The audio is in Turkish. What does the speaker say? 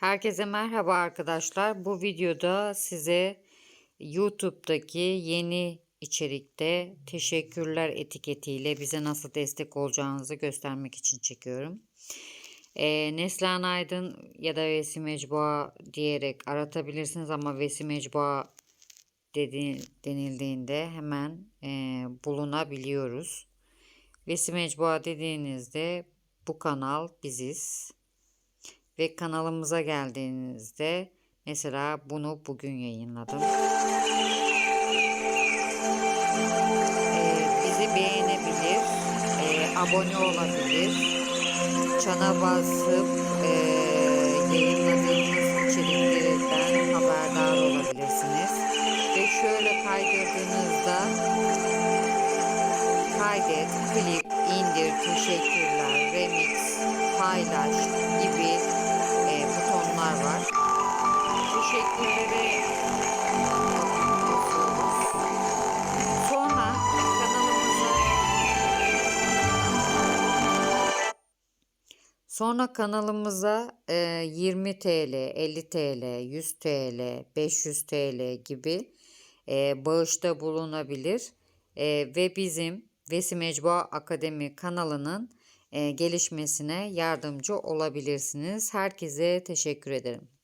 Herkese merhaba arkadaşlar. Bu videoda size YouTube'daki yeni içerikte teşekkürler etiketiyle bize nasıl destek olacağınızı göstermek için çekiyorum. Ee, Neslihan Aydın ya da Vesi Mecbua diyerek aratabilirsiniz ama Vesi Mecbua dedi, denildiğinde hemen e, bulunabiliyoruz. Vesi Mecbua dediğinizde bu kanal biziz ve kanalımıza geldiğinizde mesela bunu bugün yayınladım. Ee, bizi beğenebilir, e, abone olabilir, çana basıp e, yayınladığımız içeriklerden haberdar olabilirsiniz. Ve şöyle kaydırdığınızda kaydet, klip, indir, teşekkürler, remix, paylaş gibi Basıyoruz. Sonra kanalımıza Sonra kanalımıza e, 20 TL, 50 TL, 100 TL, 500 TL gibi e, bağışta bulunabilir E, ve bizim Vesi Mecbua Akademi kanalının e, gelişmesine yardımcı olabilirsiniz. Herkese teşekkür ederim.